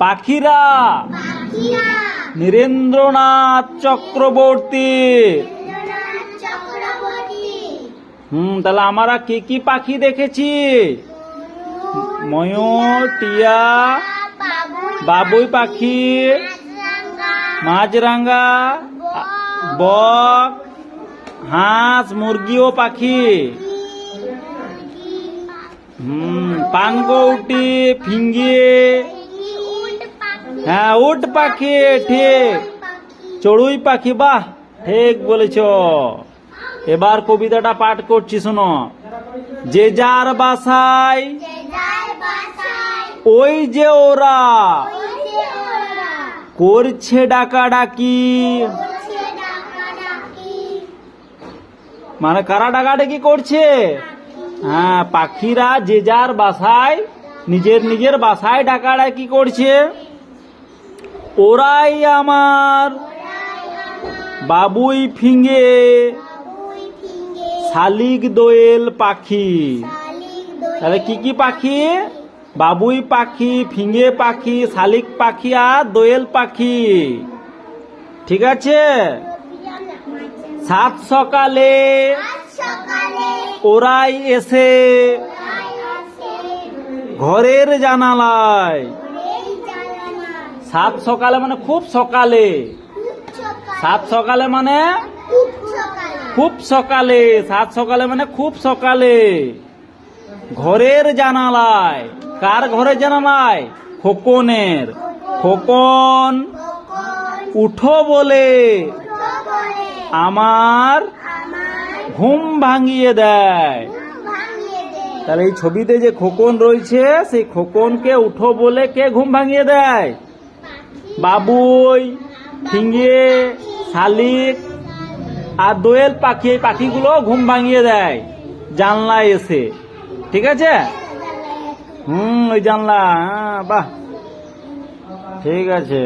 পাখিরা। নীরেন্দ্রনাথ চক্রবর্তী। হুম তাহলে আমরা কি কি পাখি দেখেছি? ময়ূর টিয়া বাবুই পাখি মাছরাঙ্গা বক হাঁস মুরগি ও পাখি। হুম পানকৌটি ফিঙ্গি উট পাখি হ্যাঁ উট পাখি, ঠিক। চড়ুই পাখি, বাহ, ঠিক বলেছ। এবার কবিতাটা পাঠ করছি, শোনো। যে যার বাসায়, ওই যে ওরা করছে ডাকা ডাকি মানে কারা ডাকাডাকি করছে? হ্যাঁ পাখিরা যে যার বাসায়, নিজের নিজের বাসায় ডাকা ডাকাডাকি করছে। ওরাই আমার বাবুই ফিঙ্গে শালিক দোয়েল পাখি। তাহলে কি কি পাখি? বাবুই পাখি ফিঙ্গে পাখি, শালিক পাখি আর দোয়েল পাখি। ঠিক আছে? সাত সকালে ওরাই এসে ঘরের জানালায় সাত সকালে মানে খুব সকালে। সাত সকালে মানে খুব সকালে। সাত সকালে মানে খুব সকালে। ঘরের জানালায়। কার ঘরের জানালায়? খোকনের। খোকন উঠো বলে। আমার ঘুম ভাঙিয়ে দেয়। তাহলে এই ছবিতে যে খোকন রয়েছে, সেই খোকনকে উঠো বলে কে ঘুম ভাঙিয়ে দেয়? বাবুই ফিঙ্গে শালিক আর দোয়েল পাখি, এই পাখিগুলো ঘুম ভাঙিয়ে দেয়। জানলায় এসে। ঠিক আছে? হুম, ওই জানলা হ্যাঁ বাহ। ঠিক আছে।